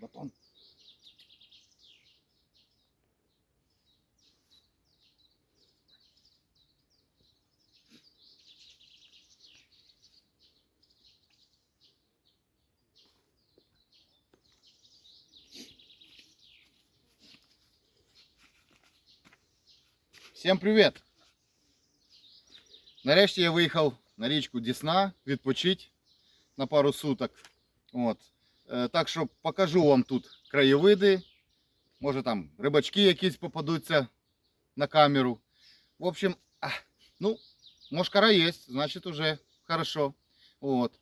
батон. Всім привіт! Нарешті я виїхав на річку Дісна відпочити на пару суток. От. Е, Так що покажу вам тут краєвиди. Може там рибачки якісь попадуться на камеру. В общем, ну, мошкара є, значить уже хорошо. От.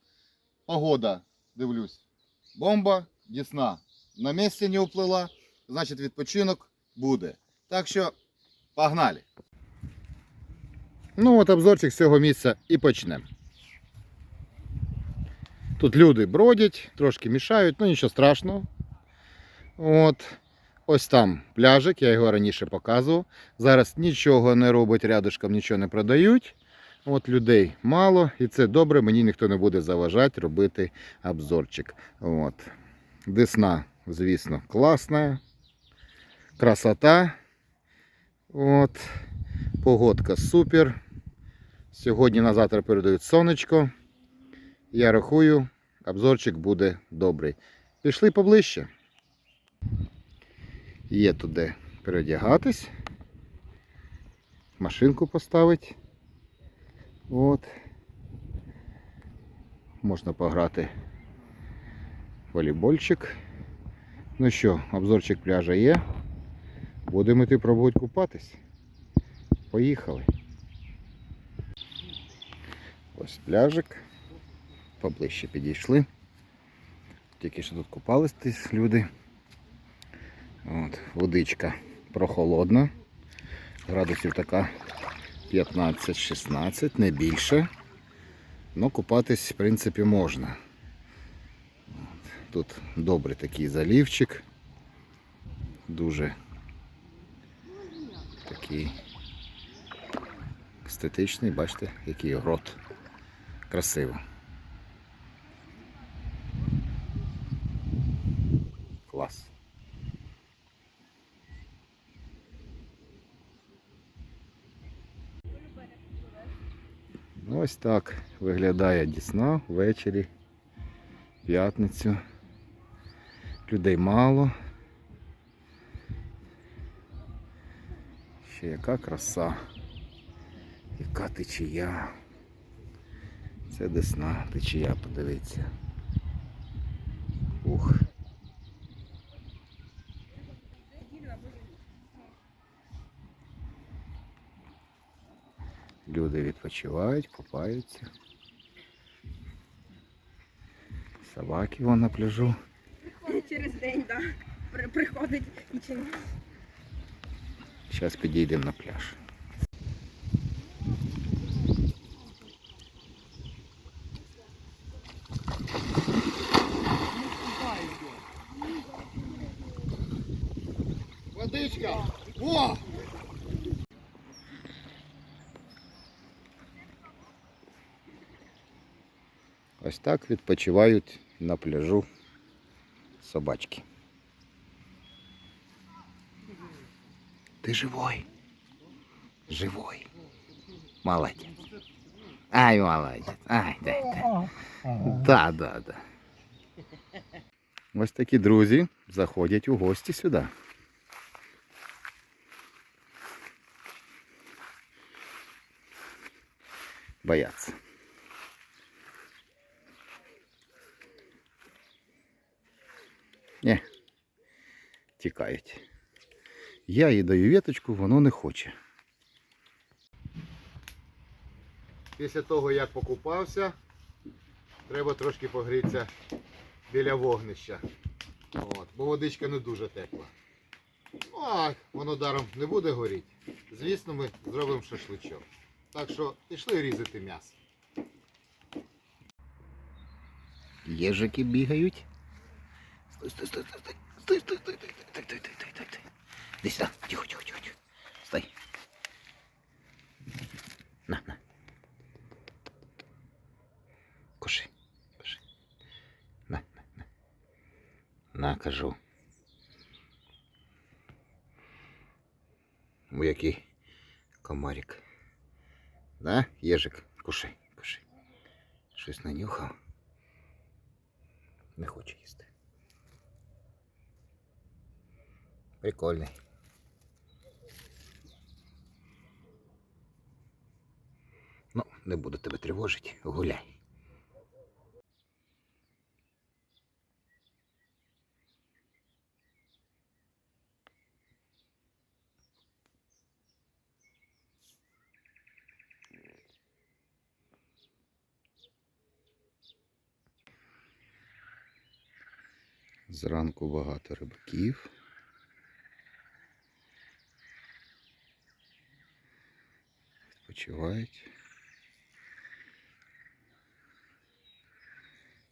Погода, дивлюсь. Бомба, Дісна. На місці не уплила, значить відпочинок буде. Так що погнали. Ну от обзорчик з цього місця і почнемо. Тут люди бродять, трошки мішають, ну нічого страшного. От. Ось там пляжик, я його раніше показував. Зараз нічого не робить рядышком, нічого не продають. От людей мало, і це добре, мені ніхто не буде заважати робити обзорчик. От. Десна, звісно, класна. Красота. От. Погодка супер. Сьогодні на завтра передають сонечко. Я рахую, обзорчик буде добрий. Пішли поближче. Є туди передягатись. Машинку поставити. От. Можна пограти в волейбольчик. Ну що, обзорчик пляжа є. Будемо йти пробувати купатись. Поїхали. Ось пляжик. Поближче підійшли. Тільки що тут купались люди. От, водичка прохолодна. Градусів така 15-16, не більше. Ну, купатись, в принципі, можна. Тут добрий такий залівчик. Дуже такий естетичний, бачите, який грот. Красиво. Ось так виглядає Дісна ввечері, п'ятницю. Людей мало. Ще яка краса, яка течія. Це десна течія, подивіться. Ух. Люди відпочивають, купаються. Собаки вон на пляжу. Приходить Через день, так. Да. Приходить і Зараз підійдемо на пляж. Ось так відпочивають на пляжу собачки. Ты живой. Живой. Молодец. Ай, молодець. Ай, дай, дай. Да, да, да. Ось такі друзі заходять у гості сюди. Бояться. Ні. Тікають. Я їй даю віточку, воно не хоче. Після того, як покупався, треба трошки погрітися біля вогнища. От, бо водичка не дуже тепла. Ну, а воно даром не буде горіти. Звісно, ми зробимо шашличок. Так що пішли різати м'ясо. Єжики бігають. Стой, стой, стой, стой, стой, стой, стой, стой, стой, стой, стой, стой, стой, стой. Иди сюда. Тихо, тихо, тихо, тихо. Стой. На, на. Кушай, кушай. На, на, на. На. кажу. У який комарик. Да, ежик, кушай, кушай. Щось нанюхав. Не хоче їсти. Прикольний. Ну, не буду тебе тривожити, гуляй. Зранку багато рибаків. Відпочивають.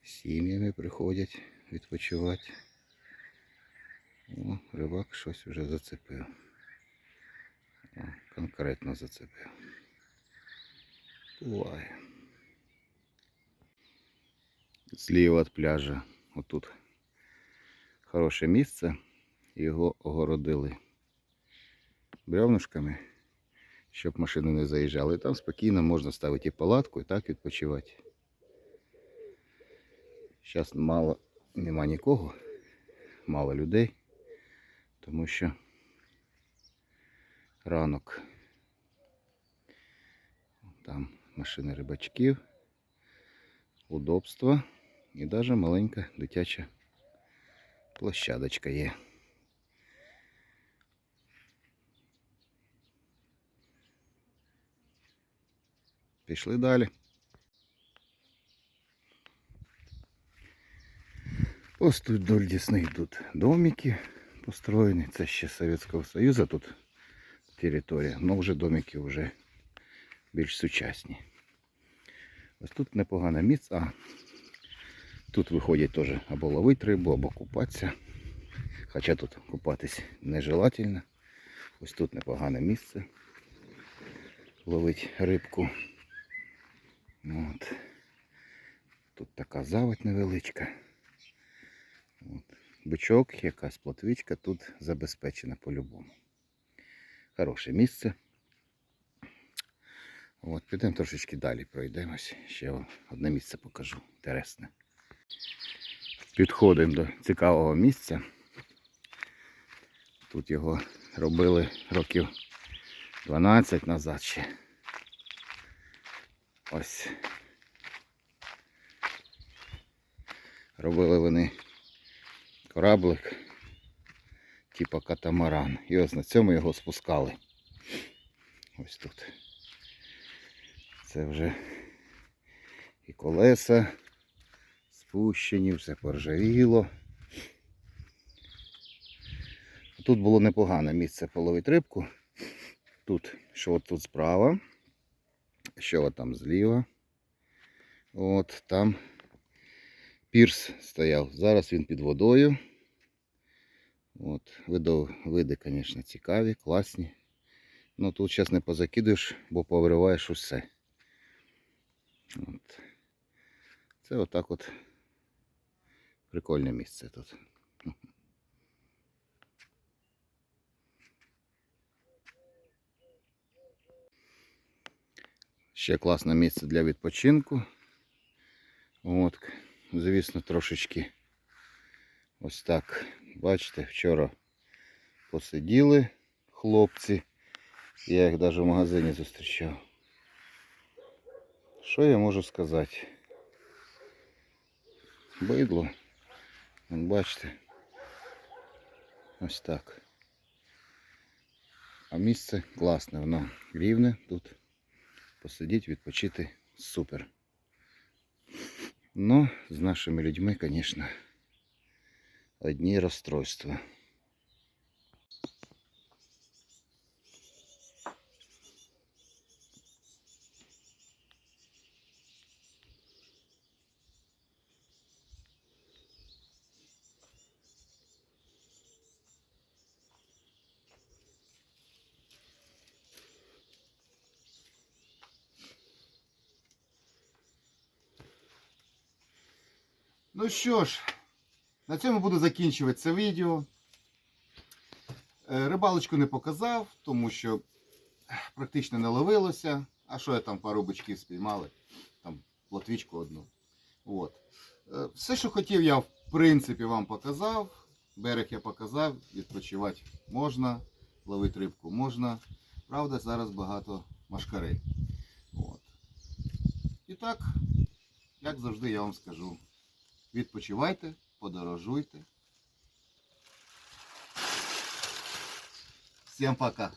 Сім'ями приходять відпочивати. О, рибак щось вже зацепив. О, конкретно зацепив. Буває. Зліва від пляжа, отут хороше місце. Його огородили бревнушками, щоб машини не заїжджали. Там спокійно можна ставити і палатку і так відпочивати. Зараз мало нема нікого, мало людей, тому що ранок там машини рибачків, удобства і навіть маленька дитяча площадочка є. Пішли далі. Ось тут вдоль Десны йдуть домики построєні. Це ще Совєтського Союзу тут територія. але вже домики вже більш сучасні. Ось тут непогане місце. А, тут виходять теж або ловити рибу, або купатися. Хоча тут купатись нежелательно. Ось тут непогане місце. Ловить рибку. От. Тут така заводь невеличка. От. Бичок, якась плотвичка тут забезпечена по-любому. Хороше місце. От, підемо трошечки далі пройдемось. Ще одне місце покажу. Інтересне. Підходимо до цікавого місця. Тут його робили років 12 назад ще. Ось. Робили вони кораблик, типа катамаран. І ось на цьому його спускали. Ось тут. Це вже і колеса спущені, все поржавіло. Тут було непогане місце половити рибку. Тут, що от тут справа, що от там зліва. От там пірс стояв. Зараз він під водою. От, види, види, звісно, цікаві, класні. Ну тут зараз не позакидуєш, бо повириваєш усе. От. Це отак от прикольне місце тут. Ще класне місце для відпочинку. От, звісно, трошечки ось так. Бачите, вчора посиділи хлопці. Я їх навіть в магазині зустрічав. Що я можу сказати? Бидло. Бачите. Ось так. А місце класне, воно рівне тут. Посидіть, відпочити супер. Ну, з нашими людьми, звісно, одні розстройства. Ну що ж, На цьому буду закінчувати це відео. Е, Рибалочку не показав, тому що практично не ловилося. А що я там пару бичків спіймали? Там плотвічку одну. От. Е, Все, що хотів, я в принципі вам показав. Берег я показав, відпочивати можна, ловити рибку можна. Правда, зараз багато машкарей. От. І так, як завжди, я вам скажу: відпочивайте, подорожуйте. Всім пока!